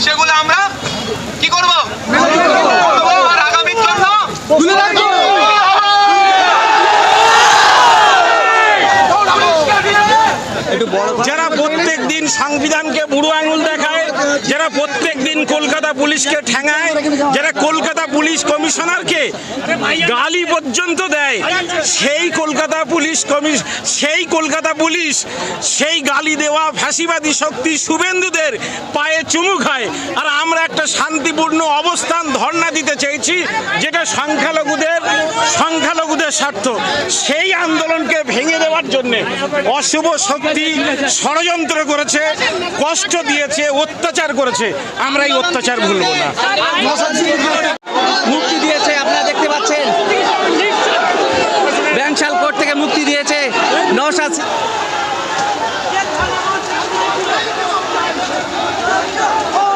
সেগুলো আমরা কি করব? করব আর আগামীর জন্য যারা প্রত্যেক দিন দেখায় যারা প্রত্যেক দিন কলকাতা পুলিশকে ঠেঙায়, যারা কলকাতা পুলিশ কমিশনারকে গালি পর্যন্ত দেয়, সেই কলকাতা পুলিশ কমিশ, সেই কলকাতা পুলিশ, সেই গালি দেওয়া ফাঁসিবাদী শক্তি শুভেন্দুদের পায়ে চুমু খায়, আর একটা শান্তিপূর্ণ অবস্থান ধর্ণা দিতে চেয়েছি যেটা সংখ্যালঘুদের সংখ্যালঘুদের স্বার্থ। সেই আন্দোলনকে ভেঙে দেওয়ার জন্য অশুভ শক্তি ষড়যন্ত্র করেছে কষ্ট দিয়েছে অত্যাচার করেছে। আমরা এই অত্যাচার ভুলব না। মুক্তি দিয়েছে আপনারা দেখতে পাচ্ছেন। ব্যাংশাল কোর্ট থেকে মুক্তি দিয়েছে নওশাদ। আপনারা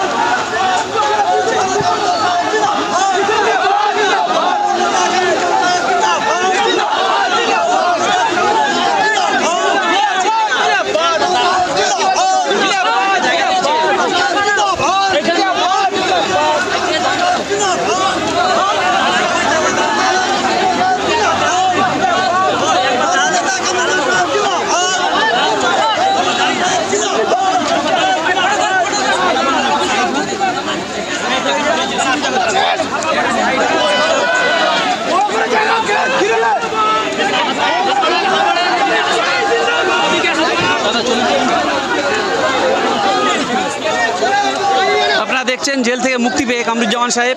দেখছেন জেল থেকে মুক্তি পেয়ে কামরুজ্জামান সাহেব,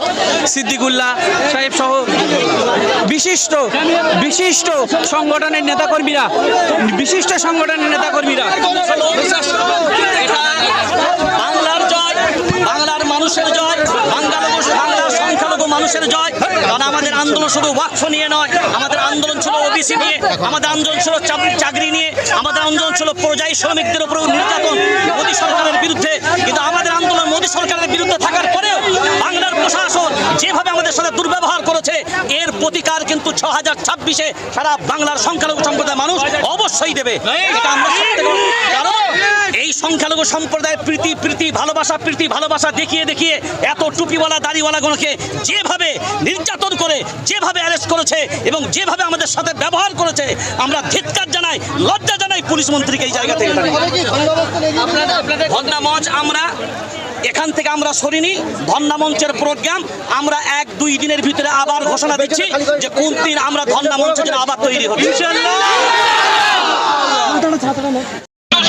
সিদ্দিকুল্লাহ সাহেব সহ বিশিষ্ট বিশিষ্ট সংগঠনের নেতাকর্মীরা, বিশিষ্ট সংগঠনের নেতাকর্মীরা। বাংলার জয়, বাংলার মানুষের জয়, বাংলার বাংলার মানুষের জয়। কারণ আমাদের আন্দোলন শুধু ওয়াকফ নিয়ে নয়, আমাদের আন্দোলন ছিল ওবিসি নিয়ে, আমাদের আন্দোলন ছিল চাকরি নিয়ে, আমাদের আন্দোলন ছিল প্রজাই শ্রমিকদের উপর নির্যাতন, মোদী সরকারের বিরুদ্ধে। কিন্তু আমাদের আন্দোলন মোদী সরকারের বিরুদ্ধে থাকার পরেও বাংলার প্রশাসন যেভাবে আমাদের সাথে দুর্ব্যবহার করেছে, এর প্রতিকার কিন্তু ছ হাজার ছাব্বিশে সারা বাংলার সংখ্যালঘু সম্প্রদায়ের মানুষ অবশ্যই দেবে। এই সংখ্যালঘু সম্প্রদায়ের প্রীতি প্রীতি, ভালোবাসা প্রীতি, ভালোবাসা দেখিয়ে দেখিয়ে এত টুপিওয়ালা, দাড়িওয়ালাগুলোকে যেভাবে নির্যাতন করে যেভাবে অ্যারেস্ট করেছে এবং যেভাবে আমাদের সাথে ব্যবহার করেছে আমরা ধিৎকার জানাই লজ্জা জানাই পুলিশ মন্ত্রীকে এই জায়গা থেকে। মঞ্চ আমরা এখান থেকে আমরা সরিনি ধর্ণা মঞ্চের প্রোগ্রাম আমরা এক দুই দিনের ভিতরে আবার ঘোষণা দিচ্ছি যে কোন দিন আমরা ধর্ণা মঞ্চ যেন আবার তৈরি হচ্ছে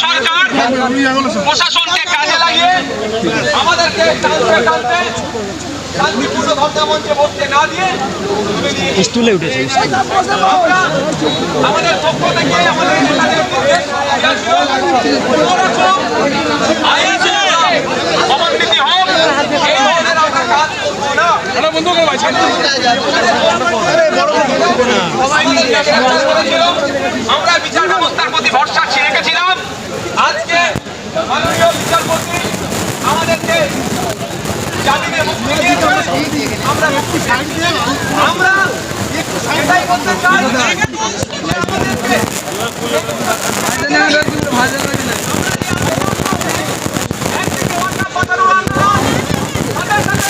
সরকার প্রশাসনকে কাজে লাগিয়ে আমাদেরকে শান্তিপূর্ণ ধর্ণা মঞ্চে বসতে না দিয়ে। স্টুলে উঠেছে আমাদের পক্ষ থেকে আমাদের আমরা কাজ করব না। সবাই মিলে চেষ্টা করেছিল। আমরা বিচার ব্যবস্থার প্রতি ভরসা রেখেছিলাম আজকে মাননীয় বিচারপতি আমাদেরকে জামিনে মুক্তি দিয়েছে আমরা আমরা এটাই বলতে চাই আমাদেরকে একদিকে অন্য পাঠানোর আন্দোলন, সাথে সাথে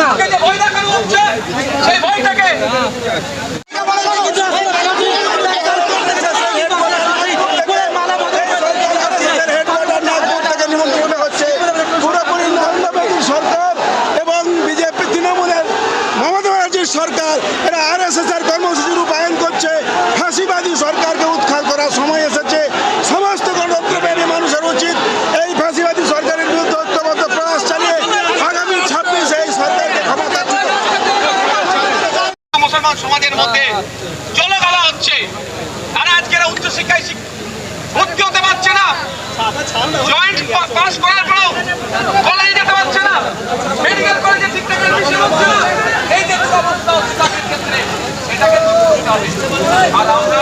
আমাকে যে ভয় দেখানো হচ্ছে সেই ভয়টাকে নিমন্ত্রণ হচ্ছে পুরোপুরি নরেন্দ্র মোদী সরকার এবং বিজেপি তৃণমূলের মমতা ব্যানার্জির সরকার এরা আর এস এস এর কর্মসূচি রূপায়ণ করছে ফাঁসিবাদী সরকারকে উৎখাত করার সময় এসেছে সমস্ত গণতন্ত্রপ্রেমী মানুষের উচিত এই ফাঁসিবাদী সরকারের বিরুদ্ধে ঐক্যবদ্ধ প্রয়াস চালিয়ে আগামী ছাব্বিশে এই সরকারকে ক্ষমতা মুসলমান সমাজের মধ্যে জ্বলে গলা হচ্ছে তারা আজকের উচ্চশিক্ষায় শিক- ভর্তি হতে পারছে না। জয়েন্ট পাস করার পরেও কলেজে যেতে পারছে না। মেডিকেল কলেজে ঠিকঠাক অ্যাডমিশন হচ্ছে না। এই যে হচ্ছে ক্ষেত্রে দূর করতে হবে। আর আমরা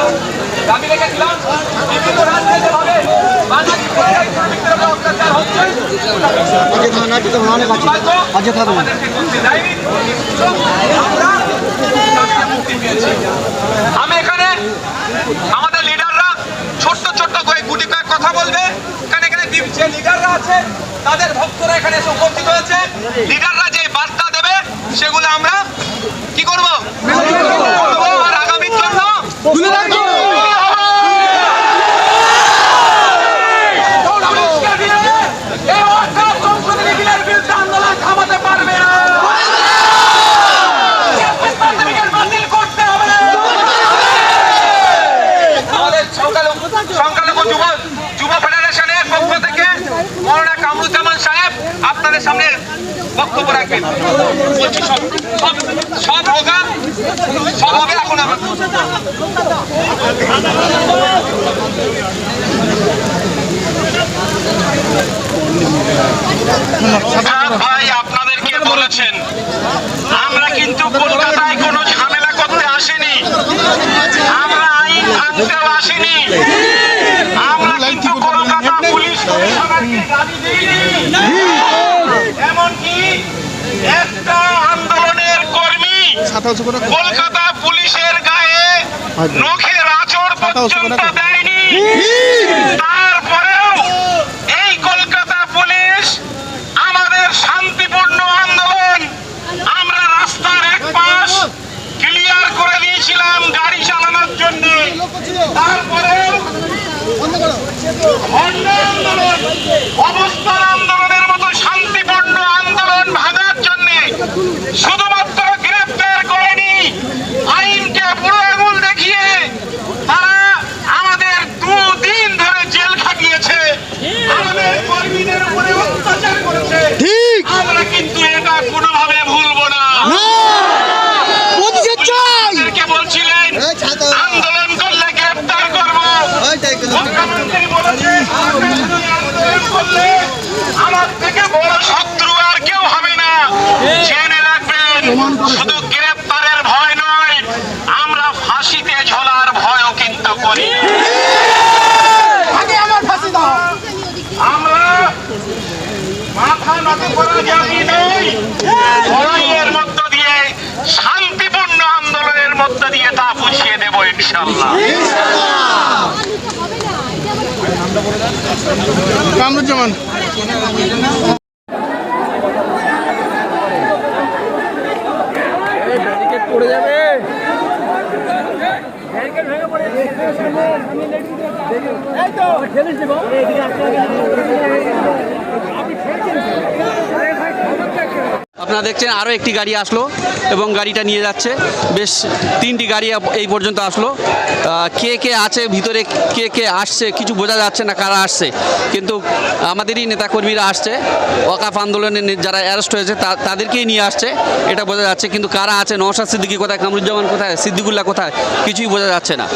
দাবি রেখেছিলাম বিভিন্ন অত্যাচার হচ্ছে। খাবে আমি এখানে আমাদের লিডাররা ছোট্ট কয়েক কথা বলবে। এখানে এখানে যে লিডাররা আছে, তাদের ভক্তরা এখানে এসে উপস্থিত হয়েছে। লিডাররা যে বার্তা দেবে সেগুলো আমরা কি করব বলব আর আগামীর জন্য পুলিশকে দিয়ে এই অর্থাৎ সংসদীয় বিলের বিরুদ্ধে আন্দোলন থামাতে পারবে না সার্টিফিকেট বাতিল করতে হবে আমাদের সংখ্যালঘু সংখ্যালঘু যুব যুব ফেডারেশনের পক্ষ থেকে মৌলানা কামরুজ্জামান সাহেব আপনাদের সামনে বক্তব্য রাখবেন ভাই, আপনাদেরকে বলেছেন। আমরা কিন্তু কলকাতায় কোনো ঝামেলা করতে আসিনি। আমরা আইন ভাঙতেও আসিনি। আমরা কিন্তু কলকাতা পুলিশ কমিশনারকে গালি দিইনি। কলকাতা পুলিশের গায়ে নখের আচর পর্যন্ত দেয়নি। তারপরেও এই কলকাতা পুলিশ আমাদের শান্তিপূর্ণ আন্দোলন আমরা রাস্তার এক পাশ ক্লিয়ার করে দিয়েছিলাম গাড়ি চালানোর জন্য। তারপরেও অবস্থান আন্দোলনের মতো শান্তিপূর্ণ আন্দোলন ভাঙার জন্য শুধুমাত্র গ্রেফতার করেনি আইনকে বুড়ো আঙুল দেখিয়ে তারা আমাদের দুদিন ধরে জেল খাটিয়েছে আমাদের কর্মীদের উপরে অত্যাচার করেছে ঠিক আমরা কিন্তু এটা কোনোভাবে ভুলবো না আমাদেরকে বলছিলেন আন্দোলন করলে গ্রেফতার করব মুখ্যমন্ত্রী বলেছে আন্দোলন করলে আমার থেকে বড় শত্রু আর কেউ হবে না জেনে রাখবেন শুধু গ্রেফতারের ভয় নয় আমরা ফাঁসিতে ঝোলার ভয়ও কিন্তু করি আমরা মাথা নত করা জাতি নই লড়াইয়ের মধ্য দিয়ে শান্তিপূর্ণ আন্দোলনের মধ্য দিয়ে তা বুঝিয়ে দেব ইনশাল্লাহ কামরুজ্জামান। আপনারা দেখছেন আরও একটি গাড়ি আসলো এবং গাড়িটা নিয়ে যাচ্ছে। বেশ তিনটি গাড়ি এই পর্যন্ত আসলো। কে কে আছে, ভিতরে কে কে আসছে, কিছু বোঝা যাচ্ছে না কারা আসছে। কিন্তু আমাদেরই নেতাকর্মীরা আসছে। ওয়াকাফ আন্দোলনের নে- যারা অ্যারেস্ট হয়েছে তাদেরকেই নিয়ে আসছে। এটা বোঝা যাচ্ছে। কিন্তু কারা আছে, নওশাদ সিদ্দিকি কোথায়, কামরুজ্জামান কোথায়, সিদ্দিকুল্লাহ কোথায়, কিছুই বোঝা যাচ্ছে না।